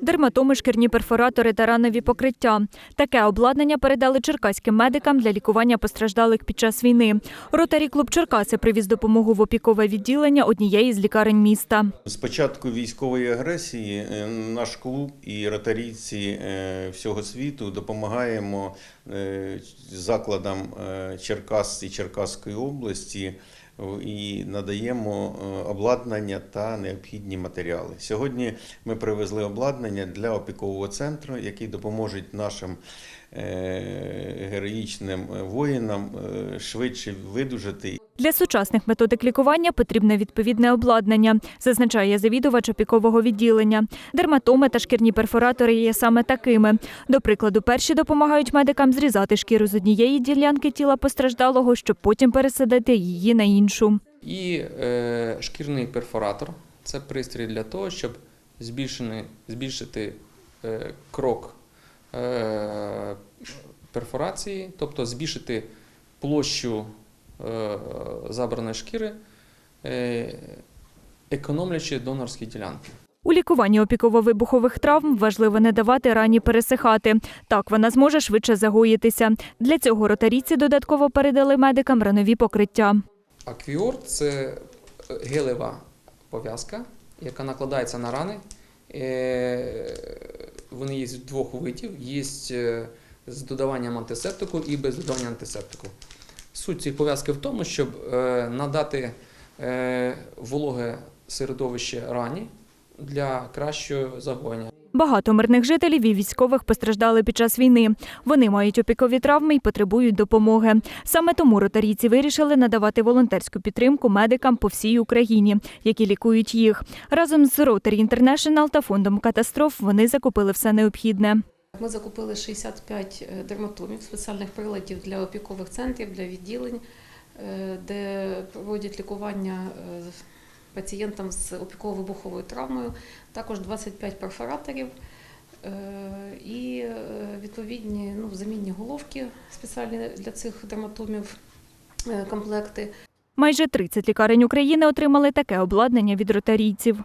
Дерматоми, шкірні перфоратори та ранові покриття. Таке обладнання передали черкаським медикам для лікування постраждалих під час війни. Ротарі клуб Черкаси привіз допомогу в опікове відділення однієї з лікарень міста. З початку військової агресії е, наш клуб і ротарійці е, всього світу допомагаємо е, закладам Черкас і Черкаської області і надаємо е, обладнання та необхідні матеріали. Сьогодні ми привезли обладнання для опікового центру, який допоможе нашим е, героїчним воїнам е, швидше видужати Для сучасних методик лікування потрібне відповідне обладнання, зазначає завідувач опікового відділення. Дерматоми та шкірні перфоратори є саме такими. До прикладу, перші допомагають медикам зрізати шкіру з однієї ділянки тіла постраждалого, щоб потім пересадити її на іншу. І е, шкірний перфоратор це пристрій для того, щоб збільшити е, крок е, перфорації, тобто збільшити площу забраної шкіри, е, економлячи донорські ділянки. У лікуванні опіково-вибухових травм важливо не давати рані пересихати. Так вона зможе швидше загоїтися. Для цього ротарійці додатково передали медикам ранові покриття. Аквіор це гелева пов'язка, яка накладається на рани. Е, Вони є двох видів: є е, з додаванням антисептику і без додавання антисептику. Суть цієї пов'язки в тому, щоб е, надати е, вологе середовище рані для кращого загоєння. Багато мирних жителів і військових постраждали під час війни. Вони мають опікові травми і потребують допомоги. Саме тому ротарійці вирішили надавати волонтерську підтримку медикам по всій Україні, які лікують їх. Разом з Rotary International та фондом катастроф вони закупили все необхідне. Ми закупили 65 дерматомів, спеціальних приладів для опікових центрів, для відділень, е, де проводять лікування е, пацієнтам з опіково-вибуховою травмою, також 25 перфораторів е, і е, відповідні ну, замінні головки спеціальні для цих дерматомів е, комплекти. Майже 30 лікарень України отримали таке обладнання від ротарійців.